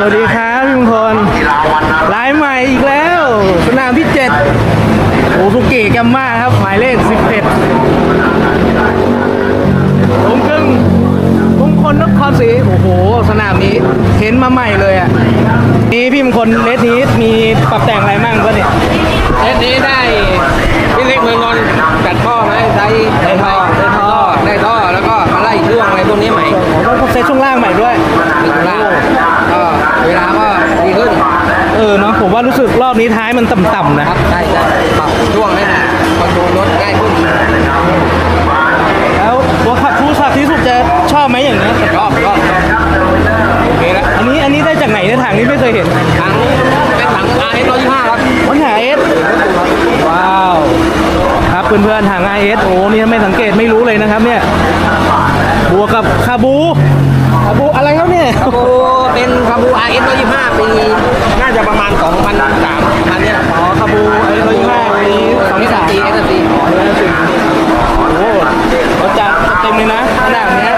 สวัสดีครับพี่มงคลลายใหม่อีกแล้ว สนามที่7โอสุกิแกมมาครับ หมายเลข11ผมกึ่งมงคลนครศรีโอ้โห สนามนี้เห็นมาใหม่เลยอะนี่พี่มงคลเลสนี้มีปรับแต่งอะไรมั่งก็เนี่ยเทสนี้ได้พี่เล็กเมืองนนท์จัดท่อไหมใช้ได้ท่อได้ท่อได้ท่อแล้วก็มาไล่ช่วงอะไรพวกนี้ใหม่ผมก็เซ็ตช่วงล่างใหม่ด้วยถึงล่างก็ เวลาก็ดีขึ้นเออเนาะผมว่ารู้สึกรอบนี้ท้ายมันต่ำๆนะครับใช่ใช่ปรับช่วงให้น่ะคอนโทรลรถง่ายขึ้นแล้วตัวขับผู้ขับที่สุดจะชอบไหมอย่างนี้ยรอบรอบรอบโอเคแล้วอันนี้อันนี้ได้จากไหนเนี่ยถังนี้ไม่เคยเห็นถังเป็นถัง R S ร้อยยี่ห้าครับวันหาเอสว้าวครับเพื่อนๆทาง IS โอ้เนี่ยไม่สังเกตไม่รู้เลยนะครับเนี่ยบวกกับคาบูคาบูอะไรครับเนี่ยคาบู เป็นคาบู R S ร้อยยี่ห้าปี น่าจะประมาณสองพันสามประมาณเนี้ยอ๋อคาบูไอเอสร้อยยี่ห้าปีสองพันสามตีเอสตีโอ้โหรถจะเต็มเลยนะขนาดเนี้ย